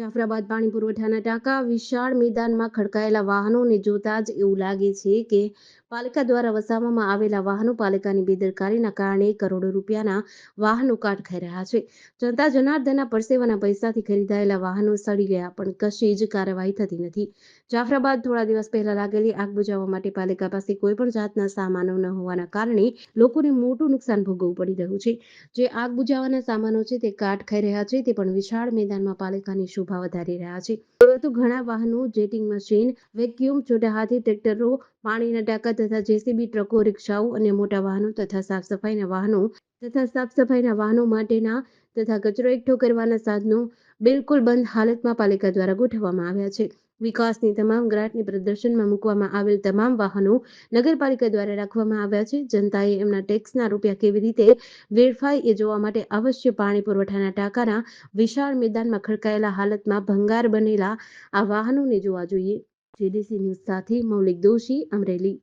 જાફરાબાદ પાણી પુરવઠાના ટાંકા, વિશાળ મેદાનમાં ખડકાયેલા વાહનોને જોતા જ એવું લાગે છે કે પાલિકા દ્વારા વસાવવામાં આવેલા વાહનો પાલિકાની બેદરકારીના કારણે કરોડો રૂપિયાના વાહનો કાટ ખાઈ રહ્યા છે. જનતા જનાર્દનના પરસેવાના પૈસાથી ખરીદાયેલા વાહનો સડી ગયા, પણ કશી જ કાર્યવાહી થતી નથી. જાફરાબાદ થોડા દિવસ પહેલા લાગેલી આગ બુજાવવા માટે પાલિકા પાસે કોઈ પણ જાતના સામાનો ન હોવાના કારણે લોકોને મોટું નુકસાન ભોગવવું પડી રહ્યું છે. જે આગ બુજાવવાના સામાનો છે તે કાટ ખાઈ રહ્યા છે, તે પણ વિશાળ મેદાનમાં પાલિકાની શોભા વધારી રહ્યા છે. પરંતુ ઘણા વાહનો, jetting machine, vacuum, Chhota Hathi ટ્રેક્ટરો, પાણીના ટાંકા તથા જેસીબી ટ્રકો, રિક્ષાઓ અને મોટા વાહનો તથા સાફ સફાઈના વાહનો તથા સાફ સફાઈના વાહનો માટેના તથા કચરો એકઠો કરવાના સાધનો બિલકુલ બંધ હાલતમાં પાલિકા દ્વારા ગોઠવવામાં આવ્યા છે. વિકાસની તમામ ગ્રાન્ટને પ્રદર્શનમાં મૂકવામાં આવેલ તમામ વાહનો નગરપાલિકા દ્વારા રાખવામાં આવ્યા છે. જનતાએ એમના ટેક્સના રૂપિયા કેવી રીતે વેડફાય એ જોવા માટે અવશ્ય પાણી પુરવઠાના ટાંકાના વિશાળ મેદાનમાં ખડકાયેલા હાલતમાં ભંગાર બનેલા આ વાહનોને જોવા જોઈએ. જેડીસી ન્યૂઝ સાથે મૌલિક દોશી અમરેલી.